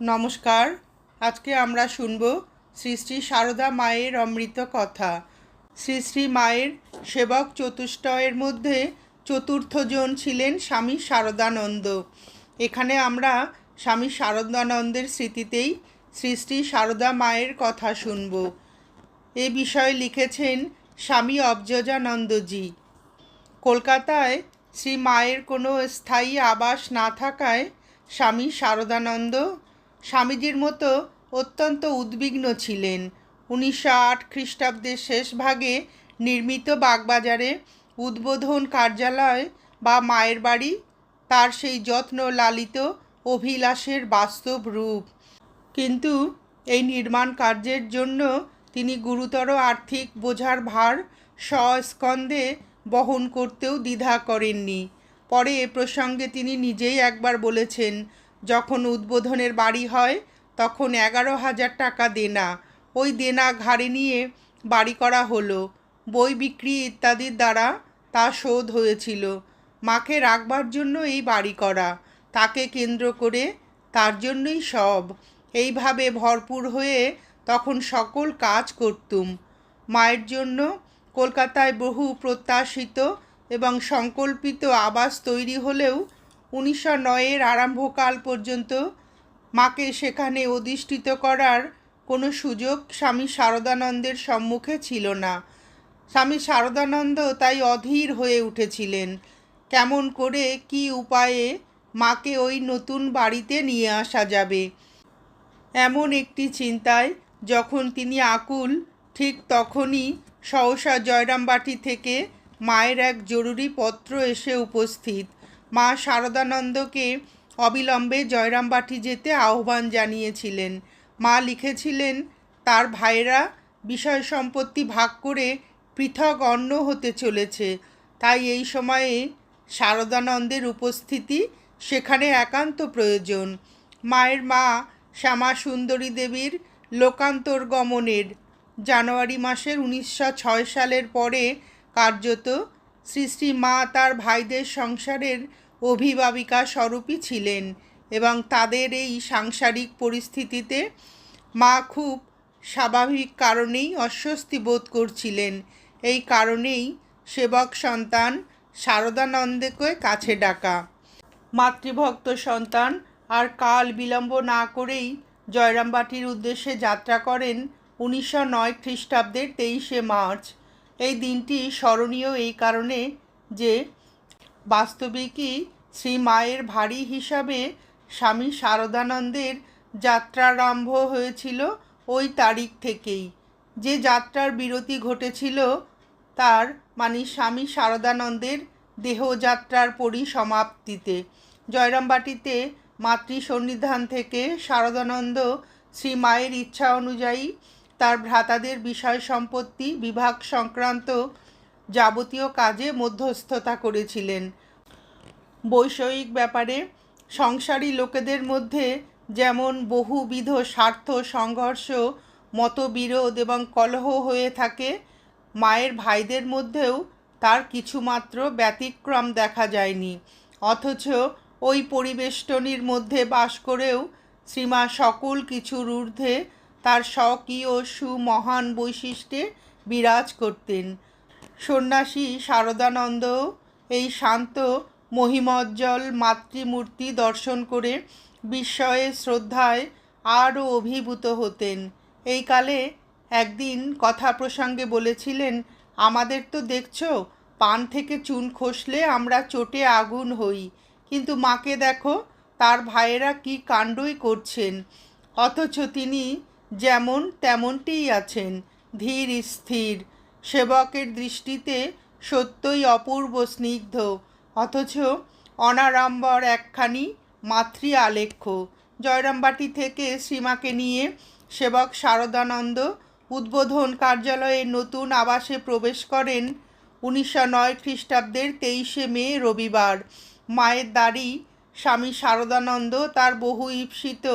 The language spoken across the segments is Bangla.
নমস্কার। আজকে আমরা শুনব শ্রী শ্রী সারদা মায়ের অমৃত কথা। শ্রী শ্রী মায়ের সেবক চতুষ্টয়ের মধ্যে চতুর্থজন ছিলেন স্বামী শারদানন্দ এখানে আমরা স্বামী শারদানন্দের স্মৃতিতেই শ্রী শ্রী সারদা মায়ের কথা শুনব। এ বিষয়ে লিখেছেন স্বামী অবজজানন্দজি। কলকাতায় শ্রী মায়ের কোনো স্থায়ী আবাস না থাকায় স্বামী শারদানন্দ স্বামীজির মতো অত্যন্ত উদ্বিগ্ন ছিলেন। উনিশশো আট খ্রিস্টাব্দের শেষ ভাগে নির্মিত বাগবাজারে উদ্বোধন কার্যালয় বা মায়ের বাড়ি, তার সেই যত্ন লালিত অভিলাষের বাস্তব রূপ। কিন্তু এই নির্মাণ কার্যের জন্য তিনি গুরুতর আর্থিক বোঝার ভার সস্কন্দে বহন করতেও দ্বিধা করেননি। পরে এ প্রসঙ্গে তিনি নিজেই একবার বলেছেন যখন উদ্বোধনের বাড়ি হয়, তখন এগারো হাজার টাকা দেনা। ওই দেনা ঘাড়ে নিয়ে বাড়ি করা হলো। বই বিক্রি ইত্যাদির দ্বারা তা শোধ হয়েছিল। মাকে রাখবার জন্য এই বাড়ি করা। তাকে কেন্দ্র করে তার জন্যই সব। এইভাবে ভরপুর হয়ে তখন সকল কাজ করতুম। মায়ের জন্য কলকাতায় বহু প্রত্যাশিত এবং সংকল্পিত আবাস তৈরি হলেও উনিশশো নয়ের আরম্ভকাল পর্যন্ত মাকে সেখানে অধিষ্ঠিত করার কোনো সুযোগ স্বামী শারদানন্দের সম্মুখে ছিল না। স্বামী শারদানন্দ তাই অধীর হয়ে উঠেছিলেন। কেমন করে, কি উপায়ে মাকে ওই নতুন বাড়িতে নিয়ে আসা যাবে? এমন একটি চিন্তায় যখন তিনি আকুল, ঠিক তখনই সহসা জয়রামবাটি থেকে মায়ের এক জরুরি পত্র এসে উপস্থিত। মা শারদানন্দকে অবিলম্বে জয়রামবাটি যেতে আহ্বান জানিয়েছিলেন। মা লিখেছিলেন, তার ভাইরা বিষয় সম্পত্তি ভাগ করে পৃথক অন্ন হতে চলেছে। তাই এই সময়ে শারদানন্দের উপস্থিতি সেখানে একান্ত প্রয়োজন। মায়ের মা শ্যামা সুন্দরী দেবীর লোকান্তর গমনের জানুয়ারি মাসের উনিশশো ছয় সালের পরে কার্যত শ্রী শ্রী মা তার ভাইদের সংসারের অভিভাবিকা স্বরূপই ছিলেন এবং তাদের এই সাংসারিক পরিস্থিতিতে মা খুব স্বাভাবিক কারণেই অস্বস্তি বোধ করছিলেন। এই কারণেই সেবক সন্তান শারদানন্দকে কাছে ডাকা। মাতৃভক্ত সন্তান আর কাল বিলম্ব না করেই জয়রামবাটির উদ্দেশ্যে যাত্রা করেন উনিশশো নয় খ্রিস্টাব্দের তেইশে মার্চ। এই দিনটি স্মরণীয় এই কারণে যে বাস্তবিকই শ্রী মায়ের ভারী হিসাবে স্বামী শারদানন্দের যাত্রারম্ভ হয়েছিল ওই তারিখ থেকেই। যে যাত্রার বিরতি ঘটেছিল, তার মানে স্বামী শারদানন্দের দেহযাত্রার পরিসমাপ্তিতে। জয়রামবাটিতে মাতৃ সন্নিধান থেকে শারদানন্দ শ্রী মায়ের ইচ্ছা অনুযায়ী তার ভ্রাতাদের বিষয় সম্পত্তি বিভাগ সংক্রান্ত যাবতীয় কাজে মধ্যস্থতা করেছিলেন। বৈষয়িক ব্যাপারে সংসারী লোকেদের মধ্যে যেমন বহুবিধ স্বার্থ, সংঘর্ষ, মতবিরোধ এবং কলহ হয়ে থাকে, মায়ের ভাইদের মধ্যেও তার কিছুমাত্র ব্যতিক্রম দেখা যায়নি। অথচ ওই পরিবেষ্টনীর মধ্যে বাস করেও শ্রীমা সকল কিছুর ঊর্ধ্বে তার স্বকীয় সুমহান বৈশিষ্ট্যে বিরাজ করতেন। সন্ন্যাসী শারদানন্দ এই শান্ত, মহিমজ্জ্বল মাতৃমূর্তি দর্শন করে বিস্ময়ে শ্রদ্ধায় আরও অভিভূত হতেন। এই কালে একদিন কথা প্রসঙ্গে বলেছিলেন, আমাদের তো দেখছ, পান থেকে চুন খসলে আমরা চোটে আগুন হই। কিন্তু মাকে দেখো, তার ভাইয়েরা কি কাণ্ডই করছেন। অথচ তিনি যেমন তেমনটিই আছেন। ধীর, স্থির। সেবকের দৃষ্টিতে সত্যই অপূর্ব স্নিগ্ধ। অথচ অনাড়ম্বর একখানি মাতৃ আলেখ্য। জয়রামবাটি থেকে শ্রীমাকে নিয়ে সেবক শারদানন্দ উদ্বোধন কার্যালয়ে নতুন আবাসে প্রবেশ করেন উনিশশো নয় খ্রিস্টাব্দের তেইশে মে, রবিবার। মায়ের দাড়ি স্বামী শারদানন্দ, তার বহু ঈপ্সিত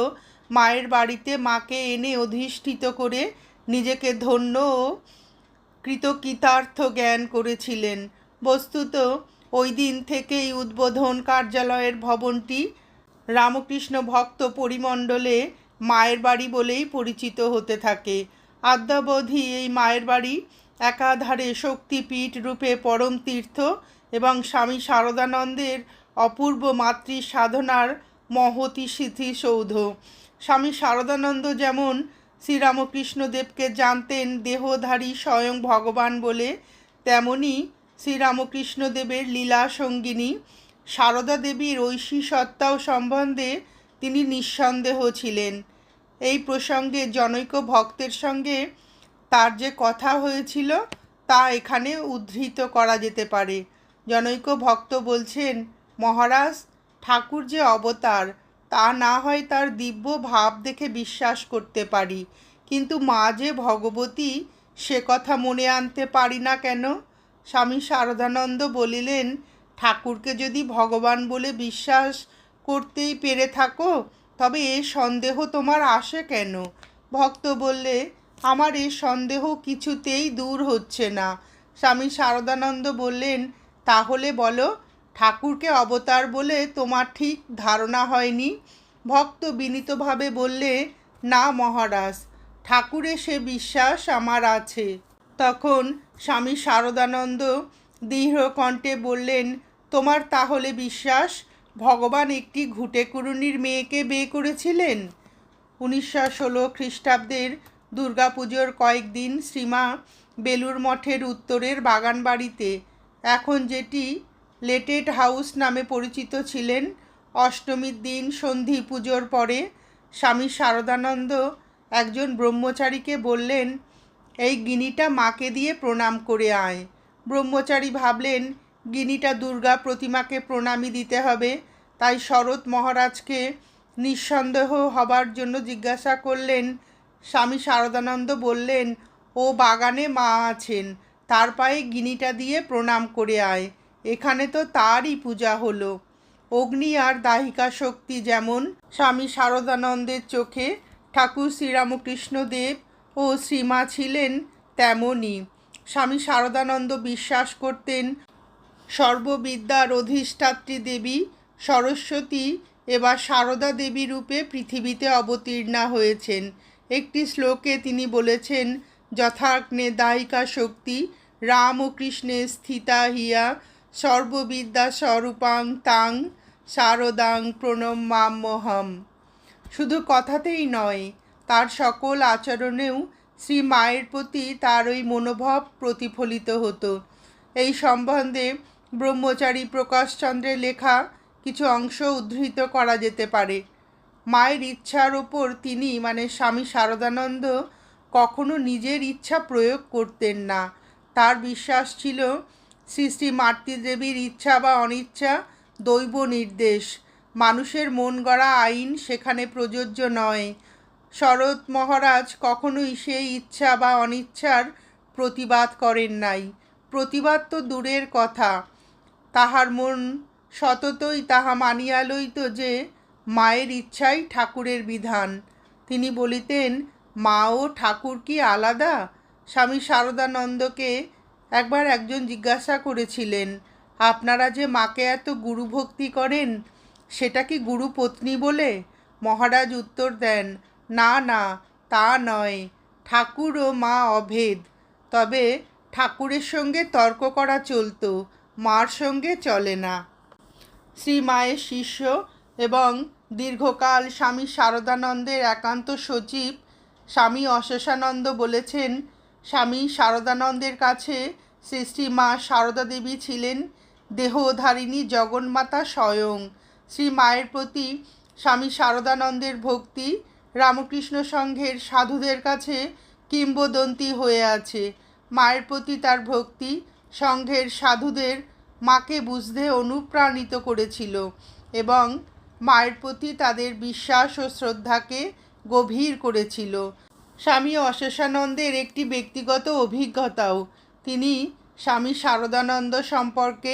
মায়ের বাড়িতে মাকে এনে অধিষ্ঠিত করে নিজেকে ধন্য ও কৃতকৃতার্থ জ্ঞান করেছিলেন। বস্তুত ওই দিন থেকেই উদ্বোধন কার্যালয়ের ভবনটি রামকৃষ্ণ ভক্ত পরিমণ্ডলে মায়ের বাড়ি বলেই পরিচিত হতে থাকে। আদ্যাবধি এই মায়ের বাড়ি একাধারে শক্তিপীঠ রূপে পরম তীর্থ এবং স্বামী শারদানন্দের অপূর্ব মাতৃ সাধনার মহতি স্মৃতিসৌধ স্বামী শারদানন্দ যেমন শ্রীরামকৃষ্ণদেবকে জানতেন দেহধারী স্বয়ং ভগবান বলে, তেমনি শ্রীরামকৃষ্ণদেবের লীলা সঙ্গিনী সারদা দেবীর ঐশী সত্তাও সম্বন্ধে তিনি নিঃসন্দেহ ছিলেন। এই প্রসঙ্গে জনৈক ভক্তের সঙ্গে তার যে কথা হয়েছিল তা এখানে উদ্ধৃত করা যেতে পারে। জনৈক ভক্ত বলছেন, মহারাজ, ঠাকুর যে অবতার তা না হয় তার দিব্য ভাব দেখে বিশ্বাস করতে পারি। কিন্তু মা যে ভগবতী, সে কথা মনে আনতে পারি না কেন? স্বামী শারদানন্দ বলিলেন, ঠাকুরকে যদি ভগবান বলে বিশ্বাস করতেই পেরে থাকো, তবে এ সন্দেহ তোমার আসে কেন? ভক্ত বললে, আমার এ সন্দেহ কিছুতেই দূর হচ্ছে না। স্বামী শারদানন্দ বললেন, তাহলে বলো ঠাকুরকে অবতার বলে তোমার ঠিক ধারণা হয়নি? ভক্ত বিনীতভাবে বললে, না মহারাজ, ঠাকুরে সে বিশ্বাস আমার আছে। তখন স্বামী শারদানন্দ দৃঢ় কণ্ঠে বললেন, তোমার তাহলে বিশ্বাস ভগবান একটি ঘুটেকুরুনির মেয়েকে বিয়ে করেছিলেন? উনিশশো ষোলো খ্রিস্টাব্দের দুর্গাপুজোর কয়েকদিন শ্রীমা বেলুর মঠের উত্তরের বাগান বাড়িতে এখন যেটি লেটেড হাউস নামে পরিচিত ছিলেন অষ্টমীর দিন সন্ধি পুজোর পরে। স্বামী শারদানন্দ একজন ব্রহ্মচারীকে বললেন, এই গিনিটা মাকে দিয়ে প্রণাম করে আয়। ব্রহ্মচারী ভাবলেন, গিনিটা দুর্গা প্রতিমাকে প্রণামী দিতে হবে। তাই শরৎ মহারাজকে নিঃসন্দেহ হবার জন্য জিজ্ঞাসা করলেন। স্বামী শারদানন্দ বললেন, ও বাগানে মা আছেন। তার পায়ে গিনিটা দিয়ে প্রণাম করে আয়। এখানে তো তারই পূজা হলো। অগ্নি আর দাহিকা শক্তি যেমন স্বামী শারদানন্দের চোখে ঠাকুর শ্রীরামকৃষ্ণ দেব ও শ্রীমা ছিলেন তেমনই স্বামী শারদানন্দ বিশ্বাস করতেন সর্ববিদ্যার অধিষ্ঠাত্রী দেবী সরস্বতী এবার সারদা দেবী রূপে পৃথিবীতে অবতীর্ণা হয়েছেন। একটি শ্লোকে তিনি বলেছেন, যথাগ্নে দায়িকা শক্তি রাম ও কৃষ্ণে স্থিতা হিয়া সর্ববিদ্যা স্বরূপাং তাং শারদাং প্রণমাম্যহম শুধু কথাতেই নয়, তার সকল আচরণেও শ্রী মায়ের প্রতি তার ওই মনোভাব প্রতিফলিত হতো। এই সম্বন্ধে ব্রহ্মচারী প্রকাশচন্দ্রের লেখা কিছু অংশ উদ্ধৃত করা যেতে পারে। মায়ের ইচ্ছার ওপর তিনি মানে স্বামী শারদানন্দ কখনো নিজের ইচ্ছা প্রয়োগ করতেন না। তার বিশ্বাস ছিল শ্রী শ্রী মাতৃদেবীর ইচ্ছা বা অনিচ্ছা, দৈব নির্দেশ। মানুষের মন গড়া আইন সেখানে প্রযোজ্য নয়। শরৎ মহারাজ কখনোই সেই ইচ্ছা বা অনিচ্ছার প্রতিবাদ করেন নাই। প্রতিবাদ তো দূরের কথা। তাহার মন সততই তাহা মানিয়া লইত যে, মায়ের ইচ্ছাই ঠাকুরের বিধান। তিনি বলিতেন, মা ও ঠাকুর কি আলাদা? স্বামী শারদানন্দকে একবার একজন জিজ্ঞাসা করেছিলেন, আপনারা যে মাকে এত গুরুভক্তি করেন, সেটা কি গুরু পত্নী বলে? মহারাজ উত্তর দেন, না না, তা নয়, ঠাকুর ও মা অভেদ। তবে ঠাকুরের সঙ্গে তর্ক করা চলতো, মার সঙ্গে চলে না। শ্রী মায়ের শিষ্য এবং দীর্ঘকাল স্বামী শারদানন্দের একান্ত সচিব স্বামী অশেষানন্দ বলেছেন স্বামী শারদানন্দের কাছে শ্রী মা শারদা দেবী ছিলেন দেহধারিণী জগন্মাতা স্বয়ং। শ্রী মায়ের প্রতি স্বামী শারদানন্দের ভক্তি রামকৃষ্ণ সংঘের সাধুদের কাছে কিংবদন্তি হয়ে আছে। মায়ের প্রতি তার ভক্তি সংঘের সাধুদের মাকে বুঝতে অনুপ্রাণিত করেছিল এবং মায়ের প্রতি তাদের বিশ্বাস ও শ্রদ্ধাকে গভীর করেছিল। স্বামী অশেষানন্দের একটি ব্যক্তিগত অভিজ্ঞতাও। তিনি স্বামী শারদানন্দ সম্পর্কে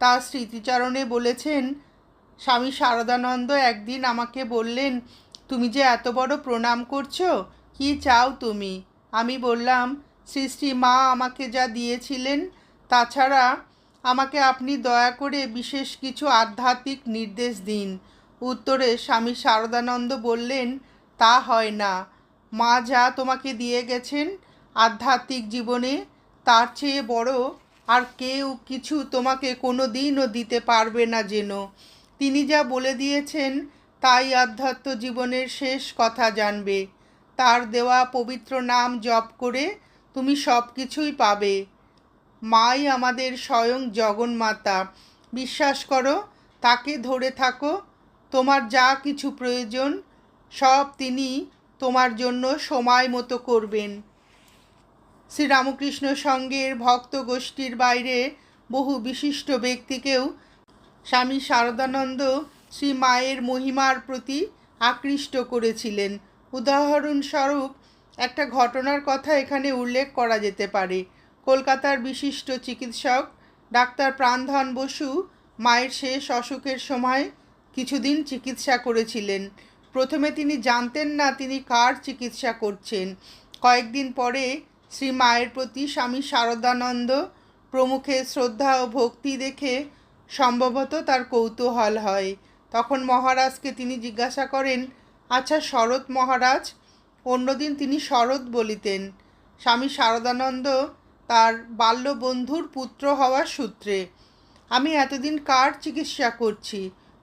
তার স্মৃতিচারণে বলেছেন, স্বামী শারদানন্দ একদিন আমাকে বললেন, তুমি যে এত বড় প্রণাম করছ, কি চাও তুমি আমি বললাম, শ্রী শ্রী মা আমাকে যা দিয়েছিলেন, তাছাড়া আমাকে আপনি দয়া করে বিশেষ কিছু আধ্যাত্মিক নির্দেশ দিন উত্তরে স্বামী শারদানন্দ বললেন, তা হয় না। মা যা তোমাকে দিয়ে গেছেন আধ্যাত্মিক জীবনে, তার চেয়ে বড় আর কেউ কিছু তোমাকে কোনো দিনও দিতে পারবে না যেন। তিনি যা বলে দিয়েছেন, তাই আধ্যাত্ম জীবনের শেষ কথা জানবে। তার দেওয়া পবিত্র নাম জপ করে তুমি সব কিছুই পাবে। মাই আমাদের স্বয়ং জগন্মাতা বিশ্বাস করো, তাকে ধরে থাকো। তোমার যা কিছু প্রয়োজন, সব তিনি তোমার জন্য সময় মতো করবেন। শ্রীরামকৃষ্ণ সঙ্গের ভক্ত গোষ্ঠীর বাইরে বহু বিশিষ্ট ব্যক্তিকেও স্বামী শারদানন্দ শ্রী মায়ের মহিমার প্রতি আকৃষ্ট করেছিলেন। উদাহরণস্বরূপ, একটা ঘটনার কথা এখানে উল্লেখ করা যেতে পারে। কলকাতার বিশিষ্ট চিকিৎসক ডাক্তার প্রাণধন বসু মায়ের শেষ অসুখের সময় কিছুদিন চিকিৎসা করেছিলেন। প্রথমে তিনি জানতেন না তিনি কার চিকিৎসা করছেন। কয়েকদিন পরে শ্রী মায়ের প্রতি স্বামী শারদানন্দ প্রমুখের শ্রদ্ধা ও ভক্তি দেখে সম্ভবত তার কৌতূহল হয়। তখন মহারাজকে তিনি জিজ্ঞাসা করেন আচ্ছা শরৎ মহারাজ? অন্যদিন তিনি শরৎ বলিতেন। স্বামী শারদানন্দ তার বাল্য বন্ধুর পুত্র হওয়ার সূত্রে, আমি এতদিন কার চিকিৎসা করছি?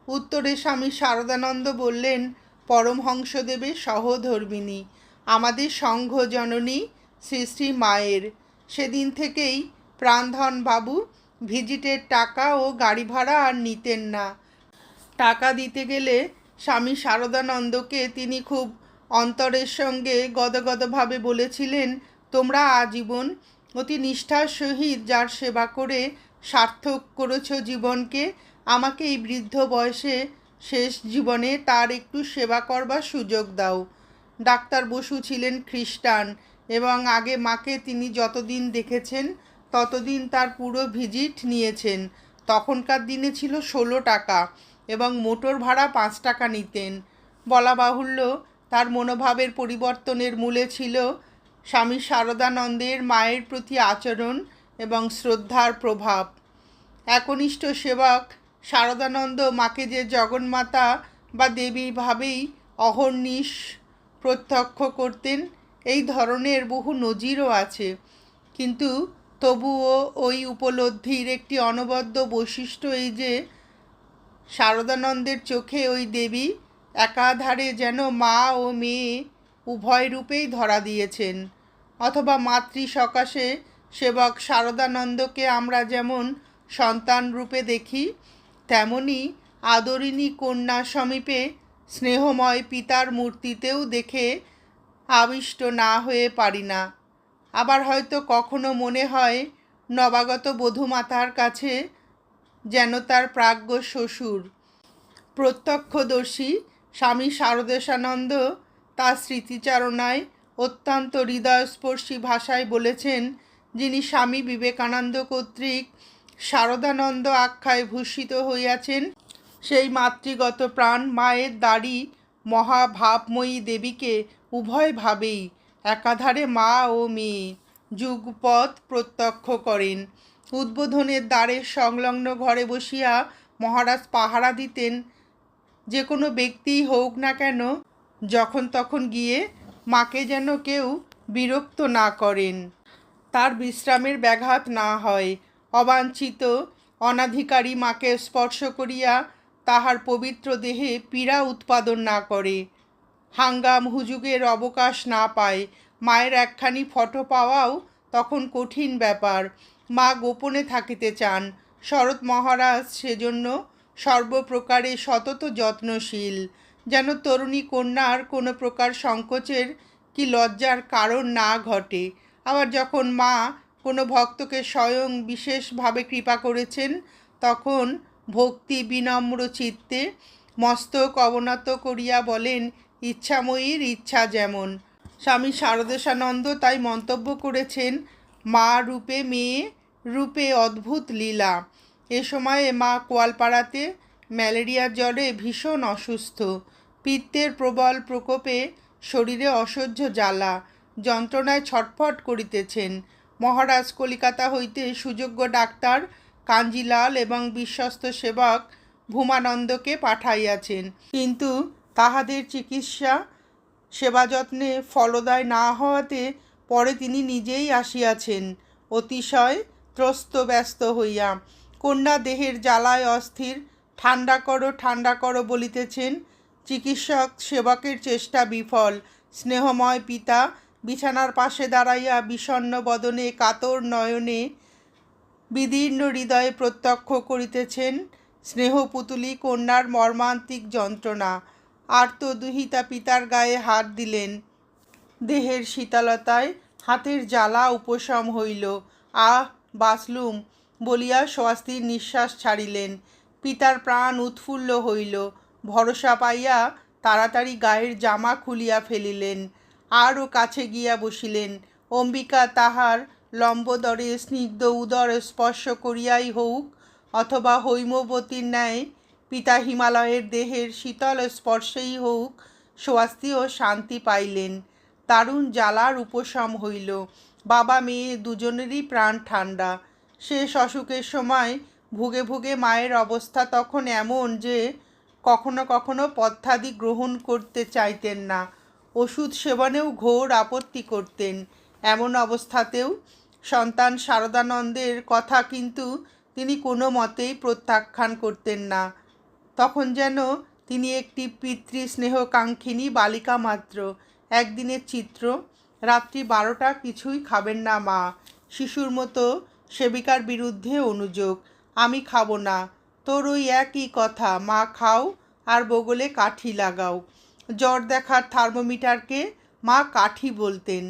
উত্তরে স্বামী শারদানন্দ বললেন পরমহংসদেবের সহধর্মিনী আমাদের সংঘ জননী শ্রী শ্রী মায়ের। সেদিন থেকেই বাবু ভিজিটের টাকা ও গাড়ি ভাড়া আর নিতেন না। টাকা দিতে গেলে স্বামী শারদানন্দকে তিনি খুব অন্তরের সঙ্গে গদগদভাবে বলেছিলেন, তোমরা আজীবন অতি নিষ্ঠার সহিত যার সেবা করে সার্থক করেছ জীবনকে, আমাকে এই বৃদ্ধ বয়সে শেষ জীবনে তার একটু সেবা করবার সুযোগ দাও। ডাক্তার বসু ছিলেন খ্রিস্টান এবং আগে মাকে তিনি যতদিন দেখেছেন, ততদিন তার পুরো ভিজিট নিয়েছেন। তখনকার দিনে ছিল ষোলো টাকা এবং মোটর ভাড়া পাঁচ টাকা নিতেন। বলা বাহুল্য, তার মনোভাবের পরিবর্তনের মূলে ছিল স্বামী শারদানন্দের মায়ের প্রতি আচরণ এবং শ্রদ্ধার প্রভাব। একনিষ্ঠ সেবক শারদানন্দ মাকে যে জগন্মাতা বা দেবী ভাবেই অহর্নিশ প্রত্যক্ষ করতেন, এই ধরনের বহু নজিরও আছে। কিন্তু তবুও ওই উপলব্ধির একটি অনবদ্য বৈশিষ্ট্য এই যে, শারদানন্দের চোখে ওই দেবী একাধারে যেন মা ও মেয়ে উভয় রূপেই ধরা দিয়েছেন। অথবা মাতৃ সকাশে সেবক শারদানন্দকে আমরা যেমন সন্তান রূপে দেখি তেমনি আদরিণী কন্যা সমীপে স্নেহময় পিতার মূর্তিতেও দেখে আবিষ্ট না হয়ে পারি না। আবার হয়তো কখনো মনে হয় নবাগত বধূমাতার কাছে যেন তার প্রাজ্ঞ শ্বশুর। প্রত্যক্ষদর্শী স্বামী শারদেশানন্দ তার স্মৃতিচারণায় অত্যন্ত হৃদয়স্পর্শী ভাষায় বলেছেন, যিনি স্বামী বিবেকানন্দ কর্তৃক শারদানন্দ আখ্যায় ভূষিত হইয়াছেন। সেই মাতৃগত প্রাণ মায়ের দাড়ি মহাভাবময়ী দেবীকে উভয়ভাবেই একাধারে মা ও মেয়ে যুগপথ প্রত্যক্ষ করেন। উদ্বোধনের দ্বারের সংলগ্ন ঘরে বসিয়া মহারাজ পাহারা দিতেন, যে কোনো ব্যক্তিই হোক না কেন, যখন তখন গিয়ে মাকে যেন কেউ বিরক্ত না করেন। তার বিশ্রামের ব্যাঘাত না হয়। অবাঞ্ছিত। অনাধিকারী মাকে স্পর্শ করিয়া তাহার পবিত্র দেহে পীড়া উৎপাদন না করে। হাঙ্গাম হুজুগের অবকাশ না পায়। মায়ের একখানি ফটো পাওয়াও তখন কঠিন ব্যাপার। মা গোপনে থাকিতে চান। শরৎ মহারাজ সেজন্য সর্বপ্রকারে সতত যত্নশীল। যেন তরুণী কন্যার কোনো প্রকার সংকোচের কি লজ্জার কারণ না ঘটে। আবার যখন মা কোনো ভক্তকে স্বয়ং বিশেষভাবে কৃপা করেছেন, তখন ভক্তি বিনম্র চিত্তে মস্তক অবনত করিয়া বলেন, ইচ্ছাময়ীর ইচ্ছা যেমন। স্বামী শারদেশানন্দ তাই মন্তব্য করেছেন, মা রূপে মেয়ে, রূপে অদ্ভুত লীলা। এ সময়ে মা কোয়ালপাড়াতে ম্যালেরিয়ার জ্বরে ভীষণ অসুস্থ। পিত্তের প্রবল প্রকোপে শরীরে অসহ্য জ্বালা। যন্ত্রণায় ছটফট করিতেছেন। মহারাজ কলিকাতা হইতে সুযোগ্য ডাক্তার, কাঞ্জিলাল এবং বিশ্বস্ত সেবক ভূমানন্দকে পাঠাইয়াছেন। কিন্তু তাহাদের চিকিৎসা, সেবা যত্নে ফলদায় না হওয়াতে পরে তিনি নিজেই আসিয়াছেন। অতিশয় ত্রস্ত ব্যস্ত হইয়া কন্যা দেহের জ্বালায় অস্থির ঠান্ডা করো ঠান্ডা করো বলিতেছেন। চিকিৎসক সেবকের চেষ্টা বিফল। স্নেহময় পিতা বিছানার পাশে দাঁড়াইয়া বিষণ্ণ বদনে কাতর নয়নে বিদীর্ণ হৃদয়ে প্রত্যক্ষ করিতেছেন স্নেহপুতুলি কন্যার মর্মান্তিক যন্ত্রণা। আর্তদুহিতা পিতার গায়ে হাত দিলেন। দেহের শীতলতায় হাতের জ্বালা উপশম হইল। আহ, বাসলুম, বলিয়া স্বস্তির নিঃশ্বাস ছাড়িলেন। পিতার প্রাণ উৎফুল্ল হইল। ভরসা পাইয়া তাড়াতাড়ি গায়ের জামা খুলিয়া ফেলিলেন। আরও কাছে গিয়া বসিলেন। অম্বিকা তাহার লম্বদরে স্নিগ্ধ উদর স্পর্শ করিয়াই হোক অথবা হৈমবতীর ন্যায় পিতা হিমালয়ের দেহের শীতল স্পর্শেই হোক স্বাস্তি ও শান্তি পাইলেন। দারুণ জ্বালার উপশম হইল। বাবা মেয়ে দুজনেরই প্রাণ ঠান্ডা শেষ অসুখের সময় ভুগে ভুগে মায়ের অবস্থা তখন এমন যে কখনো কখনো পথ্যাদি গ্রহণ করতে চাইতেন না। ওষুধ সেবনেও ঘোর আপত্তি করতেন। এমন অবস্থাতেও সন্তান শারদানন্দের কথা কিন্তু তিনি কোনো মতেই প্রত্যাখ্যান করতেন না। তখন যেন তিনি একটি পিতৃ স্নেহকাঙ্ক্ষিনী বালিকা মাত্র। একদিনের চিত্র, রাত্রি বারোটা কিছুই খাবেন না মা। শিশুর মতো সেবিকার বিরুদ্ধে অনুযোগ, আমি খাব না, তোর ওই একই কথা, মা খাও আর বগলে কাঠি লাগাও। জ্বর দেখার থার্মোমিটারকে মা কাঠি বলতেন।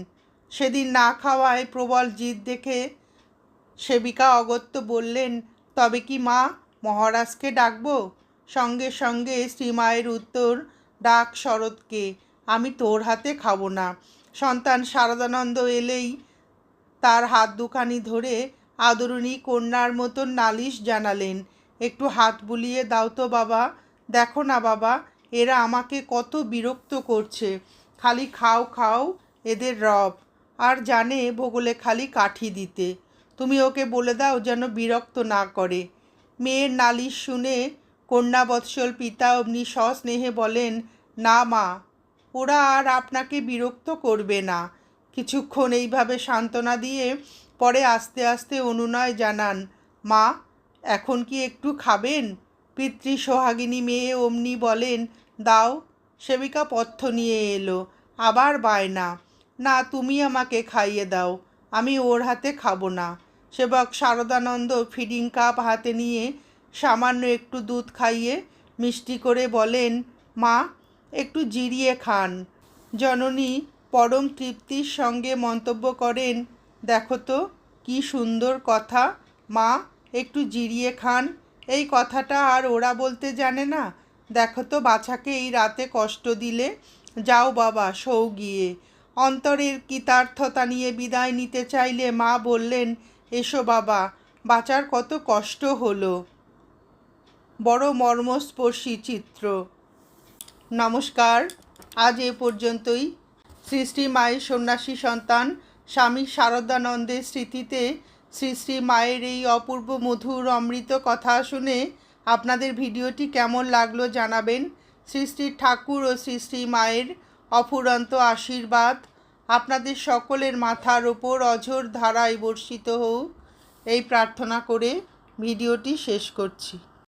সেদিন না খাওয়ায় প্রবল জিদ দেখে সেবিকা অগত্য বললেন, তবে কি মা মহারাজকে ডাকবো? সঙ্গে সঙ্গে শ্রীমায়ের উত্তর, ডাক শরৎকে, আমি তোর হাতে খাব না। সন্তান শারদানন্দ এলেই তার হাত দুখানি ধরে আদরণী কন্যার মতন নালিশ জানালেন, একটু হাত বুলিয়ে দাও তো বাবা, দেখো না বাবা এরা আমাকে কত বিরক্ত করছে। খালি খাও খাও এদের রব। আর জানে ভূগোলে খালি কাঠি দিতে। তুমি ওকে বলে দাও যেন বিরক্ত না করে। মেয়ের নালিশ শুনে কন্যাবৎসল পিতা অমনি সস্নেহে বলেন, না মা, ওরা আর আপনাকে বিরক্ত করবে না। কিছুক্ষণ এইভাবে সান্ত্বনা দিয়ে পরে আস্তে আস্তে অনুনয় জানান, মা, এখন কি একটু খাবেন? পিতৃ সোহাগিনী মেয়ে অমনি বলেন, দাও, সেবিকা পথ্য নিয়ে এলো, আবার বায়না। না, তুমি আমাকে খাইয়ে দাও, আমি ওর হাতে খাব না। সেবক শারদানন্দ ফিডিং কাপ হাতে নিয়ে সামান্য একটু দুধ খাইয়ে মিষ্টি করে বলেন, মা, একটু জিরিয়ে খান। জননী পরম তৃপ্তির সঙ্গে মন্তব্য করেন, দেখো তো, কী সুন্দর কথা। মা, একটু জিরিয়ে খান এই কথাটা আর ওরা বলতে জানে না। দেখো তো বাছাকে এই রাতে কষ্ট দিলে। যাও বাবা সৌ গিয়ে। অন্তরের কৃতার্থতা নিয়ে বিদায় নিতে চাইলে মা বললেন, এসো বাবা, বাঁচার কত কষ্ট হলো। বড় মর্মস্পর্শী চিত্র। নমস্কার, আজ এ পর্যন্তই। শ্রী মায়ের সন্ন্যাসী সন্তান, স্বামী শারদানন্দের স্মৃতিতে শ্রী শ্রী মায়ের এই অপূর্ব মধুর অমৃত কথা শুনে আপনাদের ভিডিওটি কেমন লাগল জানাবেন। শ্রী শ্রী ঠাকুর ও শ্রী শ্রী মায়ের অফুরন্ত আশীর্বাদ আপনাদের সকলের মাথার ওপর অঝোর ধারায় বর্ষিত হোক। এই প্রার্থনা করে ভিডিওটি শেষ করছি।